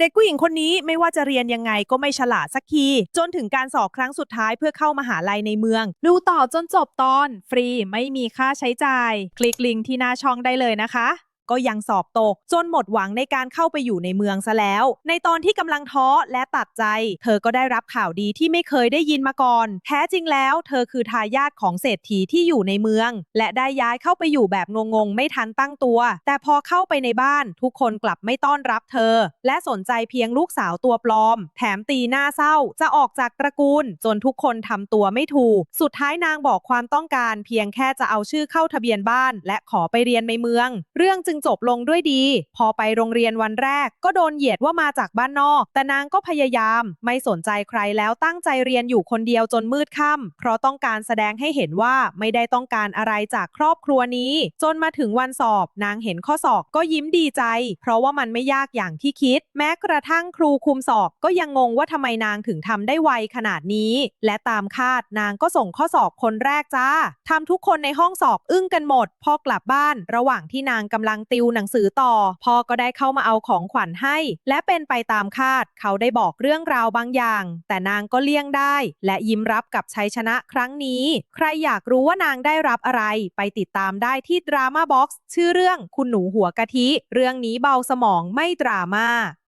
เด็กผู้หญิงคนนี้ไม่ว่าจะเรียนยังไงก็ไม่ฉลาดสักที จนถึงการสอบครั้งสุดท้ายเพื่อเข้ามหาลัยในเมือง ดูต่อจนจบตอน ฟรีไม่มีค่าใช้จ่าย คลิกลิงก์ที่หน้าช่องได้เลยนะคะ ก็ยังสอบตก จนหมดหวังในการเข้าไปอยู่ในเมืองซะแล้ว ในตอนที่กำลังท้อและตัดใจ เธอก็ได้รับข่าวดีที่ไม่เคยได้ยินมาก่อน แท้จริงแล้ว เธอคือทายาทของเศรษฐีที่อยู่ในเมือง และได้ย้ายเข้าไปอยู่แบบงงๆ ไม่ทันตั้งตัว แต่พอเข้าไปในบ้าน ทุกคนกลับไม่ต้อนรับเธอ และสนใจเพียงลูกสาวตัวปลอม แถมตีหน้าเศร้า จะออกจากตระกูล จนทุกคนทำตัวไม่ถูก สุดท้ายนางบอกความต้องการ เพียงแค่จะเอาชื่อเข้าทะเบียนบ้าน และขอไปเรียนในเมือง เรื่องจึงจบลงด้วยดี พอไปโรงเรียนวันแรก ก็โดนเหยียดว่ามาจากบ้านนอก แต่นางก็พยายาม ไม่สนใจใครแล้วตั้งใจเรียนอยู่คนเดียวจนมืดค่ำเพราะต้องการแสดงให้เห็นว่าไม่ได้ต้องการอะไรจากครอบครัวนี้ จนมาถึงวันสอบ นางเห็นข้อสอบก็ยิ้มดีใจ เพราะว่ามันไม่ยากอย่างที่คิด แม้กระทั่งครูคุมสอบก็ยังงงว่าทำไมนางถึงทำได้ไวขนาดนี้ และตามคาดนางก็ส่งข้อสอบคนแรกจ้าทำทุกคนในห้องสอบอึ้งกันหมด พอกลับบ้าน ระหว่างที่นางกำลังติวหนังสือต่อ พ่อก็ได้เข้ามาเอาของขวัญให้ และเป็นไปตามคาด เขาได้บอกเรื่องราวบางอย่าง แต่นางก็เลี่ยงได้ และยิ้มรับกับชัยชนะครั้งนี้ ใครอยากรู้ว่านางได้รับอะไร ไปติดตามได้ที่ดราม่าบ็อกซ์ชื่อเรื่องคุณหนูหัวกะทิ เรื่องนี้เบาสมองไม่ดราม่า